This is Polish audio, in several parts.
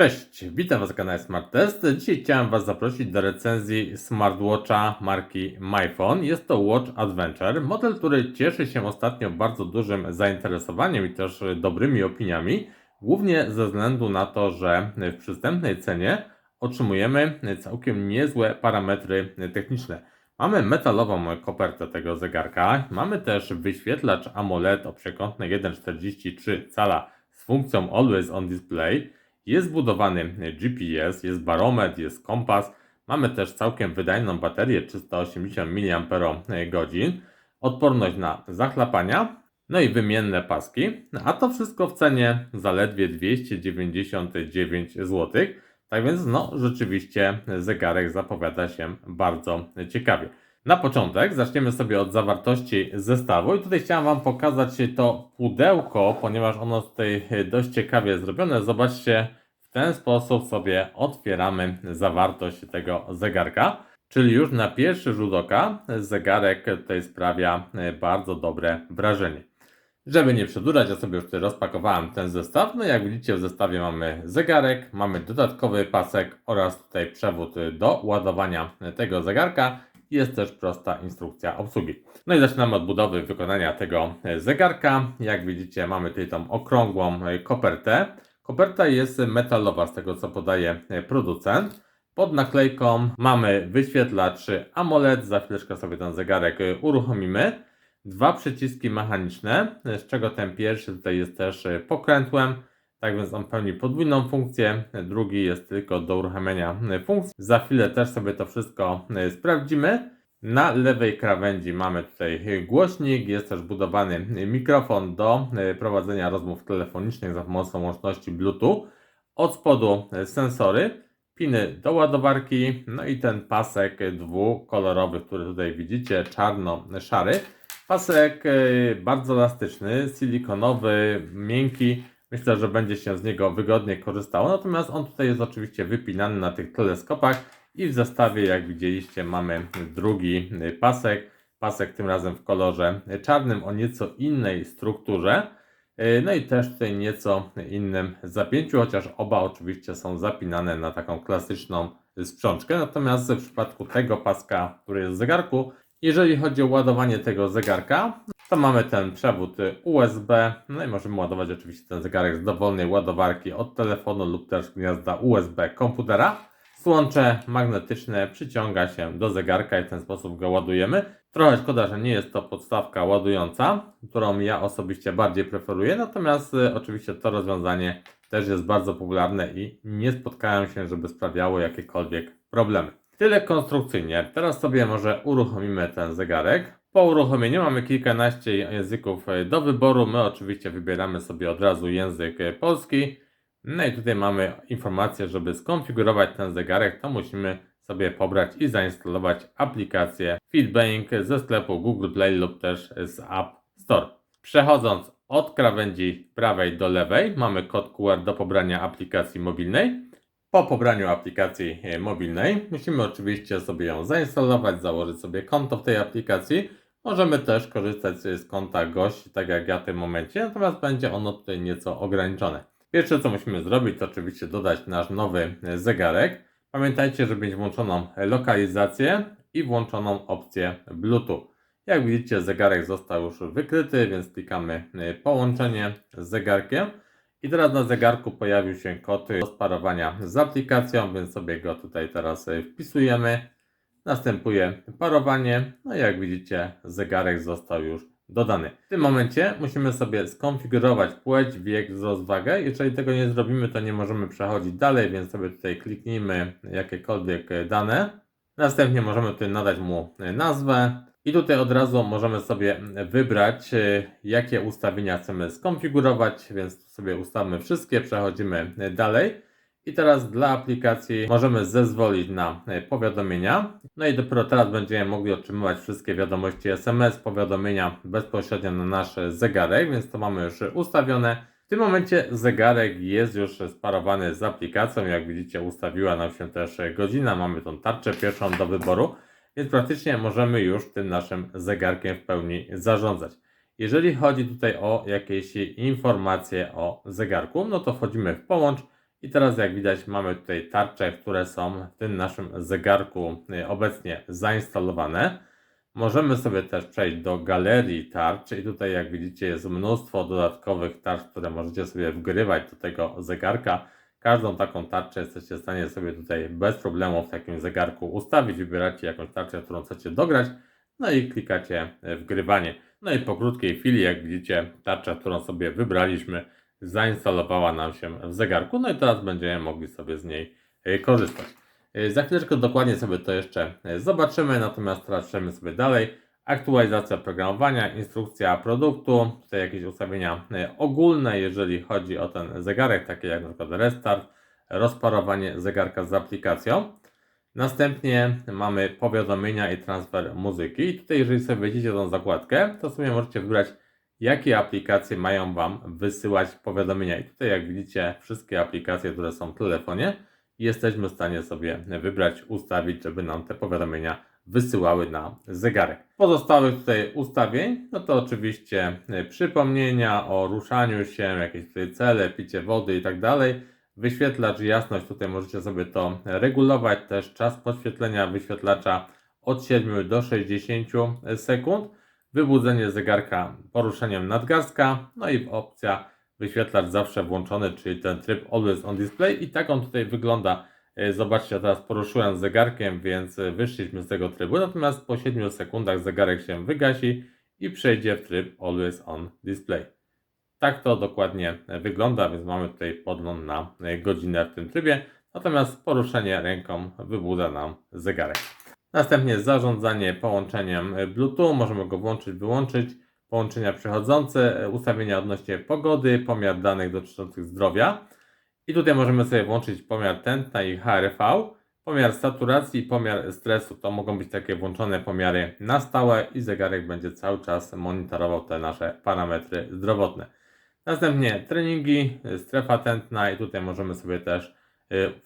Cześć, witam Was na kanale Smart Test. Dzisiaj chciałem Was zaprosić do recenzji smartwatcha marki MyPhone. Jest to Watch Adventure, model, który cieszy się ostatnio bardzo dużym zainteresowaniem i też dobrymi opiniami, głównie ze względu na to, że w przystępnej cenie otrzymujemy całkiem niezłe parametry techniczne. Mamy metalową kopertę tego zegarka, mamy też wyświetlacz AMOLED o przekątnej 1,43 cala z funkcją Always On Display. Jest zbudowany GPS, jest barometr, jest kompas. Mamy też całkiem wydajną baterię 380 mAh, odporność na zachlapania, no i wymienne paski. A to wszystko w cenie zaledwie 299 zł. Tak więc, no, rzeczywiście zegarek zapowiada się bardzo ciekawie. Na początek zaczniemy sobie od zawartości zestawu i tutaj chciałem Wam pokazać to pudełko, ponieważ ono tutaj dość ciekawie zrobione. Zobaczcie, w ten sposób sobie otwieramy zawartość tego zegarka. Czyli już na pierwszy rzut oka zegarek tutaj sprawia bardzo dobre wrażenie. Żeby nie przedłużać, ja sobie już tutaj rozpakowałem ten zestaw. No jak widzicie w zestawie mamy zegarek, mamy dodatkowy pasek oraz tutaj przewód do ładowania tego zegarka. Jest też prosta instrukcja obsługi. No i zaczynamy od budowy wykonania tego zegarka. Jak widzicie mamy tutaj tą okrągłą kopertę. Koperta jest metalowa z tego co podaje producent. Pod naklejką mamy wyświetlacz AMOLED. Za chwileczkę sobie ten zegarek uruchomimy dwa przyciski mechaniczne, z czego ten pierwszy tutaj jest też e, pokrętłem, tak więc on pełni podwójną funkcję, drugi jest tylko do uruchamiania e, funkcji. Za chwilę też sobie to wszystko e, sprawdzimy. Na lewej krawędzi mamy tutaj głośnik, jest też budowany mikrofon do prowadzenia rozmów telefonicznych za pomocą łączności Bluetooth. Od spodu sensory, piny do ładowarki, no i ten pasek dwukolorowy, który tutaj widzicie, czarno-szary. Pasek e, bardzo elastyczny, silikonowy, miękki. Myślę, że będzie się z niego wygodnie korzystało. Natomiast on tutaj jest oczywiście wypinany na tych teleskopach i w zestawie, jak widzieliście, mamy drugi pasek. Pasek tym razem w kolorze czarnym o nieco innej strukturze. No i też tutaj nieco innym zapięciu, chociaż oba oczywiście są zapinane na taką klasyczną sprzączkę. Natomiast w przypadku tego paska, który jest w zegarku, jeżeli chodzi o ładowanie tego zegarka, to mamy ten przewód USB, no i możemy ładować oczywiście ten zegarek z dowolnej ładowarki od telefonu lub też gniazda USB komputera. Słącze magnetyczne przyciąga się do zegarka i w ten sposób go ładujemy. Trochę szkoda, że nie jest to podstawka ładująca, którą ja osobiście bardziej preferuję, natomiast y, oczywiście to rozwiązanie też jest bardzo popularne i nie spotkałem się, żeby sprawiało jakiekolwiek problemy. Tyle konstrukcyjnie. Teraz sobie może uruchomimy ten zegarek. Po uruchomieniu mamy kilkanaście języków e, do wyboru. My oczywiście wybieramy sobie od razu język e, polski. No i tutaj mamy informację, żeby skonfigurować ten zegarek, to musimy sobie pobrać i zainstalować aplikację Feedbank ze sklepu Google Play lub też z App Store. Przechodząc od krawędzi prawej do lewej, mamy kod QR do pobrania aplikacji mobilnej. Po pobraniu aplikacji e, mobilnej musimy oczywiście sobie ją zainstalować, założyć sobie konto w tej aplikacji. Możemy też korzystać z konta gości, tak jak ja w tym momencie, natomiast będzie ono tutaj nieco ograniczone. Pierwsze co musimy zrobić to oczywiście dodać nasz nowy zegarek. Pamiętajcie, żeby mieć włączoną lokalizację i włączoną opcję Bluetooth. Jak widzicie zegarek został już wykryty, więc klikamy e, połączenie z zegarkiem. I teraz na zegarku pojawił się kod do sparowania z aplikacją, więc sobie go tutaj teraz e, wpisujemy. Następuje parowanie. No i jak widzicie, zegarek został już dodany. W tym momencie musimy sobie skonfigurować płeć, wiek, wzrost, wagę. Jeżeli tego nie zrobimy, to nie możemy przechodzić dalej, więc sobie tutaj kliknijmy jakiekolwiek dane. Następnie możemy tutaj nadać mu nazwę, i tutaj od razu możemy sobie wybrać, e, jakie ustawienia chcemy skonfigurować, więc sobie ustawmy wszystkie, przechodzimy dalej. I teraz dla aplikacji możemy zezwolić na e, powiadomienia. No i dopiero teraz będziemy mogli otrzymywać wszystkie wiadomości SMS, powiadomienia bezpośrednio na nasz zegarek, więc to mamy już ustawione. W tym momencie zegarek jest już sparowany z aplikacją. Jak widzicie, ustawiła nam się też godzina. Mamy tą tarczę pierwszą do wyboru więc praktycznie możemy już tym naszym zegarkiem w pełni zarządzać. Jeżeli chodzi tutaj o jakieś informacje o zegarku, no to wchodzimy w połącz I teraz jak widać mamy tutaj tarcze, które są w tym naszym zegarku y, obecnie zainstalowane. Możemy sobie też przejść do galerii tarcz i tutaj jak widzicie jest mnóstwo dodatkowych tarcz, które możecie sobie wgrywać do tego zegarka. Każdą taką tarczę jesteście w stanie sobie tutaj bez problemu w takim zegarku ustawić. Wybieracie jakąś tarczę, którą chcecie dograć, no i klikacie wgrywanie. No i po krótkiej chwili, jak widzicie, tarcza, którą sobie wybraliśmy, zainstalowała nam się w zegarku. No i teraz będziemy mogli sobie z niej e, korzystać. E, Za chwileczkę dokładnie sobie to jeszcze e, zobaczymy, natomiast teraz przejdziemy sobie dalej. Aktualizacja programowania, instrukcja produktu, tutaj jakieś ustawienia ogólne, jeżeli chodzi o ten zegarek, takie jak przykład restart, rozparowanie zegarka z aplikacją. Następnie mamy powiadomienia i transfer muzyki. I tutaj, jeżeli sobie wejdziecie tą zakładkę, to sobie możecie wybrać, jakie aplikacje mają Wam wysyłać powiadomienia. I tutaj, jak widzicie, wszystkie aplikacje, które są w telefonie, jesteśmy w stanie sobie wybrać, ustawić, żeby nam te powiadomienia wysyłały na zegarek. Pozostałych tutaj ustawień, no to oczywiście y, przypomnienia o ruszaniu się, jakieś tutaj cele, picie wody i tak dalej. Wyświetlacz jasność, tutaj możecie sobie to regulować, też czas podświetlenia wyświetlacza od 7 do 60 sekund. Wybudzenie zegarka poruszeniem nadgarstka, no i opcja wyświetlacz zawsze włączony, czyli ten tryb Always on Display i tak on tutaj wygląda. E, Zobaczcie, teraz poruszyłem zegarkiem, więc e, wyszliśmy z tego trybu, natomiast po 7 sekundach zegarek się wygasi i przejdzie w tryb Always on Display. Tak to dokładnie e, wygląda, więc mamy tutaj podgląd na godzinę w tym trybie, natomiast poruszenie ręką wybudza nam zegarek. Następnie zarządzanie połączeniem e, Bluetooth, możemy go włączyć, wyłączyć, połączenia przechodzące, e, ustawienia odnośnie pogody, pomiar danych dotyczących zdrowia. I tutaj możemy sobie włączyć pomiar tętna i HRV, pomiar saturacji pomiar stresu. To mogą być takie włączone pomiary na stałe i zegarek będzie cały czas monitorował te nasze parametry zdrowotne. Następnie treningi, y, strefa tętna i tutaj możemy sobie też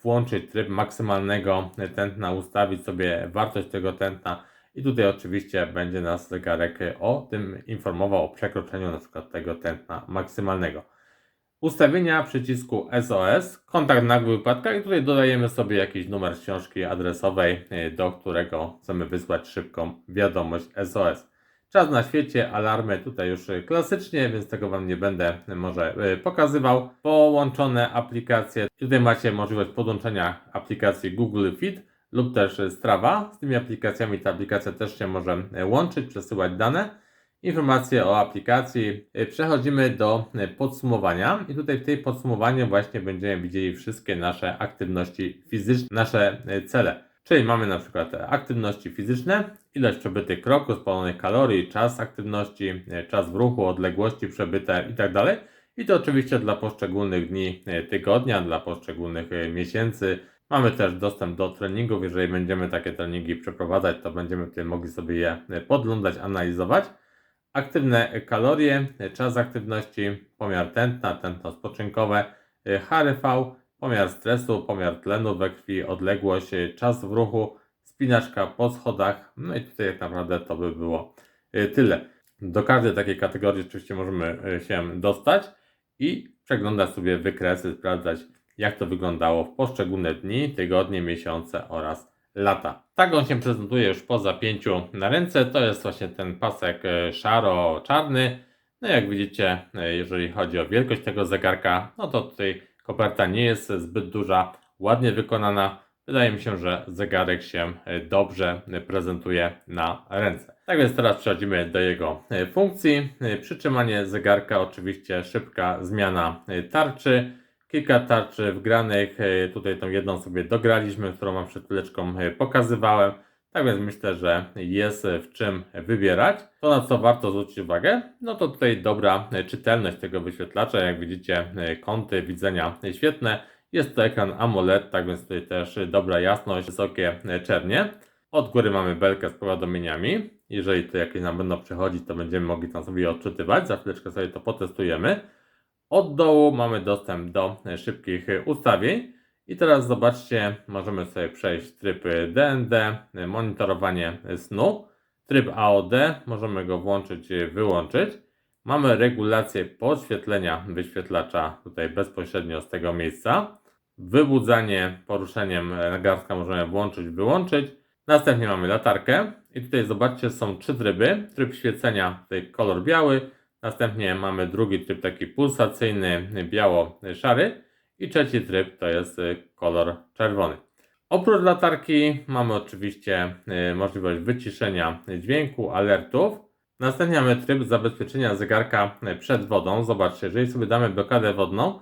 włączyć tryb maksymalnego tętna, ustawić sobie wartość tego tętna i tutaj oczywiście będzie nas zegarek y, o tym informował o przekroczeniu na przykład tego tętna maksymalnego. Ustawienia przycisku SOS, kontakt w nagłych wypadkach i tutaj dodajemy sobie jakiś numer książki adresowej, do którego chcemy wysłać szybką wiadomość SOS. Czas na świecie, alarmy tutaj już klasycznie, więc tego Wam nie będę może y, pokazywał. Połączone aplikacje. Tutaj macie możliwość podłączenia aplikacji Google Fit lub też Strava. Z tymi aplikacjami ta aplikacja też się może y, łączyć, przesyłać dane. Informacje o aplikacji. Y, Przechodzimy do podsumowania i tutaj w tej podsumowaniu właśnie będziemy widzieli wszystkie nasze aktywności fizyczne, nasze cele. Czyli mamy na przykład aktywności fizyczne, ilość przebytych kroków, spalonych kalorii, czas aktywności, e, czas w ruchu, odległości przebyte itd. I to oczywiście dla poszczególnych dni e, tygodnia, dla poszczególnych e, miesięcy. Mamy też dostęp do treningów. Jeżeli będziemy takie treningi przeprowadzać, to będziemy tutaj mogli sobie je podglądać, analizować. Aktywne kalorie, czas aktywności, pomiar tętna, tętno spoczynkowe, HRV, pomiar stresu, pomiar tlenu we krwi, odległość, czas w ruchu, spinaczka po schodach. No i tutaj tak naprawdę to by było y, tyle. Do każdej takiej kategorii oczywiście możemy y, się dostać i przeglądać sobie wykresy, sprawdzać jak to wyglądało w poszczególne dni, tygodnie, miesiące oraz lata. Tak on się prezentuje już po zapięciu na ręce. To jest właśnie ten pasek y, szaro-czarny. No jak widzicie, jeżeli chodzi o wielkość tego zegarka, no to tutaj koperta nie jest zbyt duża, ładnie wykonana. Wydaje mi się, że zegarek się e, dobrze prezentuje na ręce. Tak więc teraz przechodzimy do jego e, funkcji. E, przytrzymanie zegarka, oczywiście szybka zmiana tarczy. Kilka tarczy wgranych. Tutaj tą jedną sobie dograliśmy, którą Wam przed chwileczką pokazywałem. Tak więc myślę, że jest w czym wybierać. To na co warto zwrócić uwagę, no to tutaj dobra czytelność tego wyświetlacza. Jak widzicie, kąty widzenia świetne. Jest to ekran AMOLED, tak więc tutaj też dobra jasność, wysokie czernie. Od góry mamy belkę z powiadomieniami. Jeżeli to jakieś nam będą przechodzić, to będziemy mogli tam sobie odczytywać. Za chwileczkę sobie to potestujemy. Od dołu mamy dostęp do szybkich ustawień. I teraz zobaczcie, możemy sobie przejść tryb DND, monitorowanie snu. Tryb AOD, możemy go włączyć, wyłączyć. Mamy regulację podświetlenia wyświetlacza tutaj bezpośrednio z tego miejsca. wybudzanie poruszeniem nagłaska możemy włączyć, wyłączyć. Następnie mamy latarkę i tutaj zobaczcie, są trzy tryby. Tryb świecenia, tutaj kolor biały, następnie mamy drugi tryb taki pulsacyjny, biało-szary i trzeci tryb to jest y, kolor czerwony. Oprócz latarki mamy oczywiście y, możliwość wyciszenia dźwięku, alertów. Następnie mamy tryb zabezpieczenia zegarka y, przed wodą. Zobaczcie, jeżeli sobie damy blokadę wodną,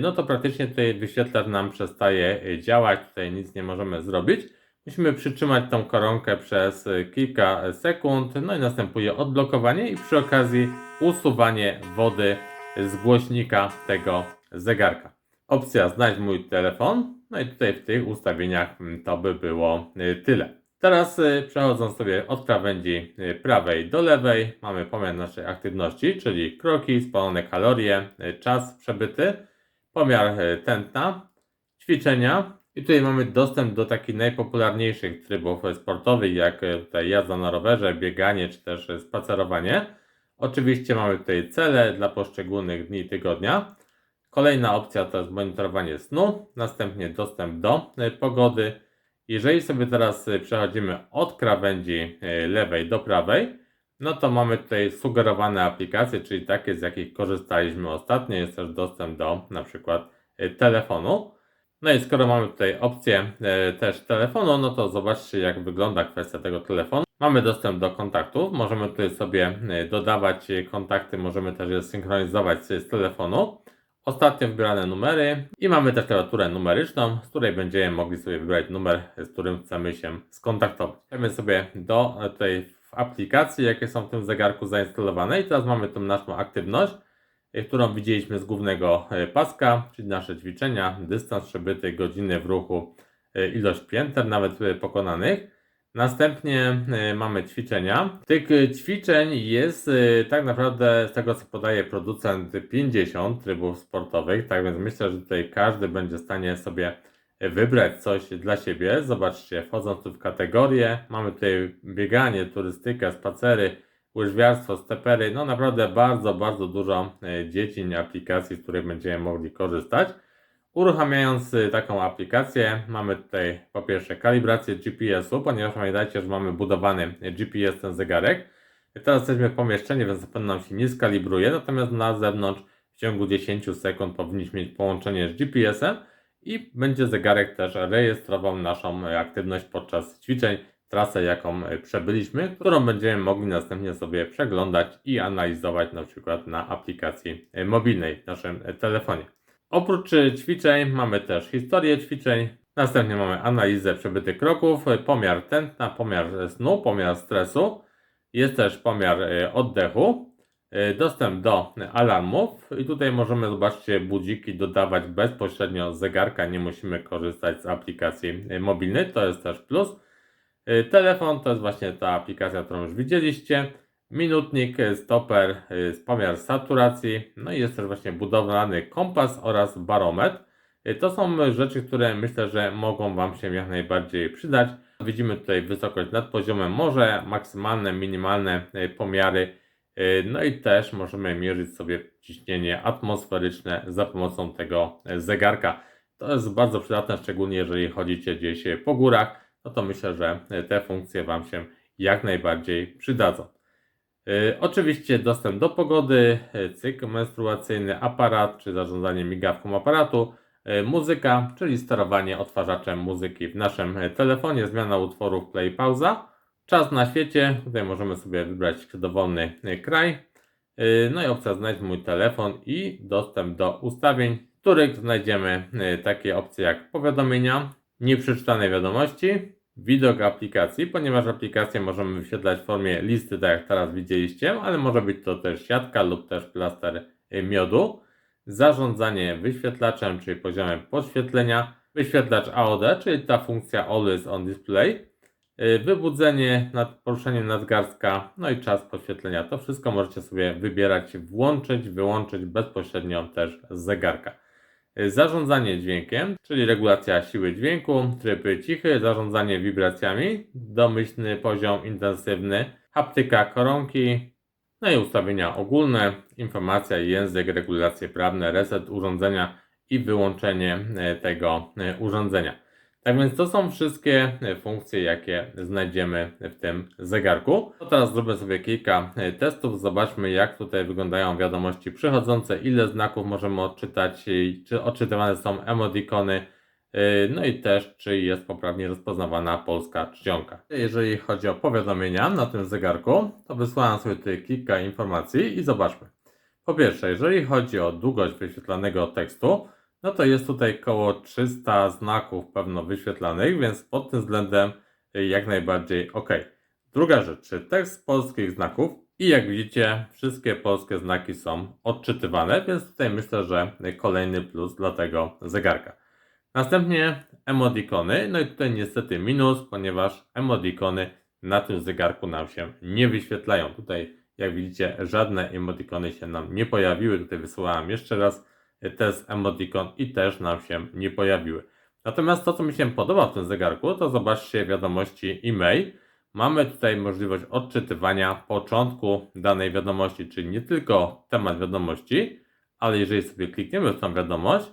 no to praktycznie tutaj wyświetlacz nam przestaje działać, tutaj nic nie możemy zrobić. Musimy przytrzymać tą koronkę przez kilka sekund, no i następuje odblokowanie i przy okazji usuwanie wody z głośnika tego zegarka. Opcja znajdź mój telefon, no i tutaj w tych ustawieniach mm, to by było y, tyle. Teraz y, przechodząc sobie od krawędzi y, prawej do lewej, mamy pomiar naszej aktywności, czyli kroki, spalone kalorie, czas przebyty, pomiar tętna, ćwiczenia i tutaj mamy dostęp do takich najpopularniejszych trybów sportowych, jak tutaj jazda na rowerze, bieganie czy też spacerowanie. Oczywiście mamy tutaj cele dla poszczególnych dni tygodnia. Kolejna opcja to jest monitorowanie snu, następnie dostęp do y, pogody. Jeżeli sobie teraz y, przechodzimy od krawędzi y, lewej do prawej, no to mamy tutaj sugerowane aplikacje, czyli takie, z jakich korzystaliśmy ostatnio. Jest też dostęp do na przykład telefonu. No i skoro mamy tutaj opcję też telefonu, no to zobaczcie, jak wygląda kwestia tego telefonu. Mamy dostęp do kontaktów, możemy tutaj sobie dodawać kontakty, możemy też je synchronizować z telefonu ostatnio wybierane numery i mamy też klawiaturę numeryczną, z której będziemy mogli sobie wybrać numer, z którym chcemy się skontaktować. Przejdziemy sobie do e, tej aplikacji, jakie są w tym zegarku zainstalowane i teraz mamy tą naszą aktywność, e, którą widzieliśmy z głównego e, paska, czyli nasze ćwiczenia, dystans przebyty, godziny w ruchu, ilość pięter nawet pokonanych. Następnie y, mamy ćwiczenia. Tych y, ćwiczeń jest y, tak naprawdę, z tego co podaje producent, 50 trybów sportowych. Tak więc myślę, że tutaj każdy będzie w stanie sobie wybrać coś dla siebie. Zobaczcie, wchodząc tu w kategorie, mamy tutaj bieganie, turystykę, spacery, łyżwiarstwo, stepery. No naprawdę bardzo, bardzo dużo dziedzin, aplikacji, z których będziemy mogli korzystać. Uruchamiając taką aplikację, mamy tutaj po pierwsze kalibrację GPS-u, ponieważ pamiętajcie, że mamy budowany GPS ten zegarek. Teraz jesteśmy w pomieszczeniu, więc na pewno nam się nie skalibruje, natomiast na zewnątrz w ciągu 10 sekund powinniśmy mieć połączenie z GPS-em i będzie zegarek też rejestrował naszą aktywność podczas ćwiczeń, trasę jaką przebyliśmy, którą będziemy mogli następnie sobie przeglądać i analizować na przykład na aplikacji mobilnej w naszym telefonie. Oprócz y, ćwiczeń mamy też historię ćwiczeń, następnie mamy analizę przebytych kroków, y, pomiar tętna, pomiar snu, pomiar stresu, jest też pomiar y, oddechu, dostęp do alarmów i tutaj możemy zobaczcie budziki dodawać bezpośrednio z zegarka, nie musimy korzystać z aplikacji mobilnej, to jest też plus. Telefon to jest właśnie ta aplikacja, którą już widzieliście minutnik, stoper, y, pomiar saturacji, no i jest też właśnie budowlany kompas oraz barometr. Y, to są rzeczy, które myślę, że mogą Wam się jak najbardziej przydać. Widzimy tutaj wysokość nad poziomem morza, maksymalne, minimalne y, pomiary. No i też możemy mierzyć sobie ciśnienie atmosferyczne za pomocą tego zegarka. To jest bardzo przydatne, szczególnie jeżeli chodzicie gdzieś po górach. No to myślę, że te funkcje Wam się jak najbardziej przydadzą. Y, oczywiście dostęp do pogody, y, cykl menstruacyjny, aparat czy zarządzanie migawką aparatu, y, muzyka, czyli sterowanie odtwarzaczem muzyki w naszym telefonie, zmiana utworów play pauza, czas na świecie, tutaj możemy sobie wybrać dowolny kraj, no i opcja znajdź mój telefon i dostęp do ustawień, w których znajdziemy takie opcje jak powiadomienia, nieprzeczytane wiadomości, widok aplikacji, ponieważ aplikację możemy wyświetlać w formie listy, tak jak teraz widzieliście, ale może być to też siatka lub też plaster y, miodu. Zarządzanie wyświetlaczem, czyli poziomem podświetlenia. Wyświetlacz AOD, czyli ta funkcja Always on Display. Y, wybudzenie, nad, poruszenie nadgarstka, no i czas podświetlenia. To wszystko możecie sobie wybierać, włączyć, wyłączyć bezpośrednio też z zegarka. Zarządzanie dźwiękiem, czyli regulacja siły dźwięku, tryb cichy, zarządzanie wibracjami, domyślny poziom intensywny, haptyka koronki, no i ustawienia ogólne, informacja, język, regulacje prawne, reset urządzenia i wyłączenie e, tego e, urządzenia. Tak więc to są wszystkie e, funkcje, jakie znajdziemy w tym zegarku. To teraz zrobię sobie kilka e, testów. Zobaczmy, jak tutaj wyglądają wiadomości przychodzące, ile znaków możemy odczytać, czy odczytywane są emodikony, e, no i też, czy jest poprawnie rozpoznawana polska czcionka. Jeżeli chodzi o powiadomienia na tym zegarku, to wysłałem sobie tutaj kilka informacji i zobaczmy. Po pierwsze, jeżeli chodzi o długość wyświetlanego tekstu, no to jest tutaj około 300 znaków pewno wyświetlanych, więc pod tym względem y, jak najbardziej ok. Druga rzecz, czy tekst polskich znaków i jak widzicie, wszystkie polskie znaki są odczytywane, więc tutaj myślę, że kolejny plus dla tego zegarka. Następnie emodikony, no i tutaj niestety minus, ponieważ emodikony na tym zegarku nam się nie wyświetlają. Tutaj jak widzicie żadne emodikony się nam nie pojawiły, tutaj wysyłałem jeszcze raz test emoticon i też nam się nie pojawiły. Natomiast to, co mi się podoba w tym zegarku, to zobaczcie wiadomości e-mail. Mamy tutaj możliwość odczytywania początku danej wiadomości, czyli nie tylko temat wiadomości, ale jeżeli sobie klikniemy w tą wiadomość,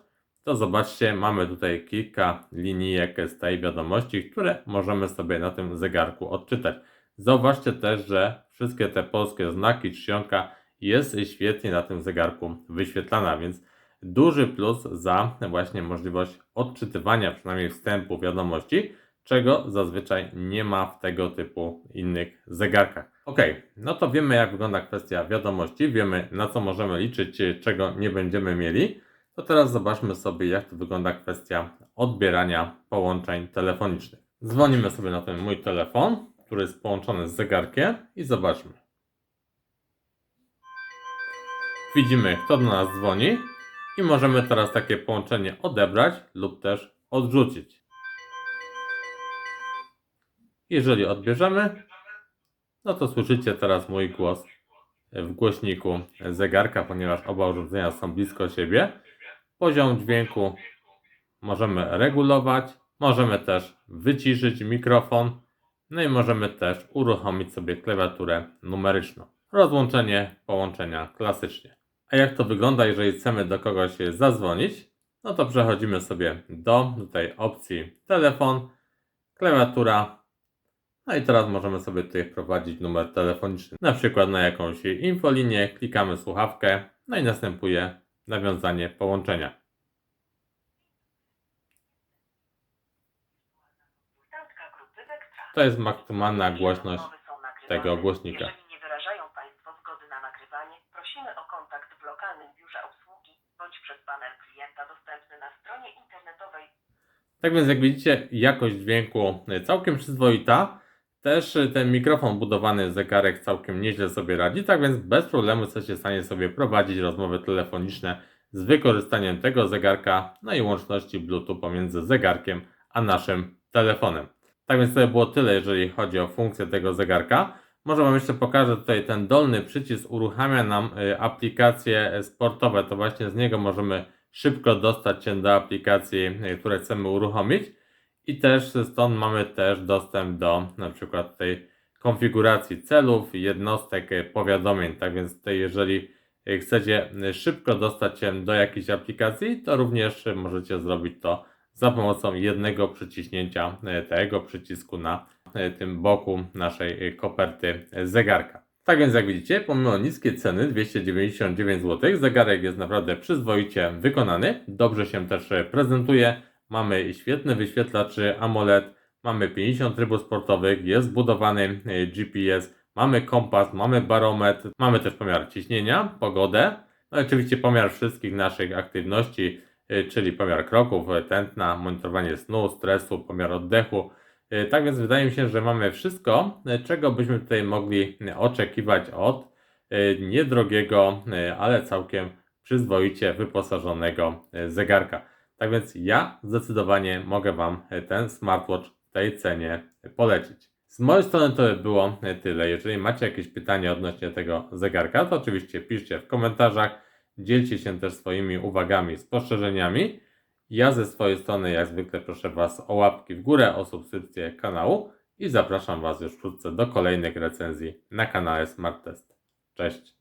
to zobaczcie, mamy tutaj kilka linijek z tej wiadomości, które możemy sobie na tym zegarku odczytać. Zauważcie też, że wszystkie te polskie znaki czcionka jest świetnie na tym zegarku wyświetlana, więc duży plus za właśnie możliwość odczytywania przynajmniej wstępu wiadomości, czego zazwyczaj nie ma w tego typu innych zegarkach. Ok, no to wiemy jak wygląda kwestia wiadomości, wiemy na co możemy liczyć, czego nie będziemy mieli. To teraz zobaczmy sobie jak to wygląda kwestia odbierania połączeń telefonicznych. Dzwonimy sobie na ten mój telefon, który jest połączony z zegarkiem i zobaczmy. Widzimy kto do nas dzwoni i możemy teraz takie połączenie odebrać lub też odrzucić. Jeżeli odbierzemy, no to słyszycie teraz mój głos w głośniku zegarka, ponieważ oba urządzenia są blisko siebie. Poziom dźwięku możemy regulować, możemy też wyciszyć mikrofon, no i możemy też uruchomić sobie klawiaturę numeryczną. Rozłączenie połączenia klasycznie. A jak to wygląda, jeżeli chcemy do kogoś zadzwonić? No to przechodzimy sobie do tutaj opcji telefon, klawiatura. No i teraz możemy sobie tutaj wprowadzić numer telefoniczny, na przykład na jakąś infolinię, klikamy słuchawkę, no i następuje nawiązanie połączenia. To jest maksymalna głośność tego głośnika. Jeżeli nie wyrażają Państwo zgody na nagrywanie, prosimy o kontakt w lokalnym biurze obsługi bądź przez panel klienta dostępny na stronie internetowej Tak więc jak widzicie, jakość dźwięku całkiem przyzwoita. Też ten mikrofon budowany zegarek całkiem nieźle sobie radzi, tak więc bez problemu jesteście w stanie sobie prowadzić rozmowy telefoniczne z wykorzystaniem tego zegarka, no i łączności Bluetooth pomiędzy zegarkiem a naszym telefonem. Tak więc to było tyle, jeżeli chodzi o funkcję tego zegarka. Może Wam jeszcze pokażę tutaj ten dolny przycisk uruchamia nam y, aplikacje sportowe. To właśnie z niego możemy szybko dostać się do aplikacji, y, które chcemy uruchomić. I też stąd mamy też dostęp do na przykład tej konfiguracji celów, jednostek, y, powiadomień. Tak więc tutaj jeżeli chcecie szybko dostać się do jakiejś aplikacji, to również możecie zrobić to za pomocą jednego przyciśnięcia tego przycisku na tym boku naszej koperty zegarka. Tak więc jak widzicie, pomimo niskiej ceny 299 zł, zegarek jest naprawdę przyzwoicie wykonany, dobrze się też prezentuje. Mamy świetny wyświetlacz AMOLED, mamy 50 trybów sportowych, jest zbudowany GPS, mamy kompas, mamy barometr, mamy też pomiar ciśnienia, pogodę, no i oczywiście pomiar wszystkich naszych aktywności, czyli pomiar kroków, tętna, monitorowanie snu, stresu, pomiar oddechu, E, tak więc wydaje mi się, że mamy wszystko, e, czego byśmy tutaj mogli oczekiwać od e, niedrogiego, ale całkiem przyzwoicie wyposażonego zegarka. Tak więc ja zdecydowanie mogę Wam ten smartwatch w tej cenie polecić. Z mojej strony to by było tyle. Jeżeli macie jakieś pytania odnośnie tego zegarka, to oczywiście piszcie w komentarzach. Dzielcie się też swoimi uwagami, spostrzeżeniami. Ja ze swojej strony, jak zwykle, proszę Was o łapki w górę, o subskrypcję kanału i zapraszam Was już wkrótce do kolejnych recenzji na kanale Smart Test. Cześć!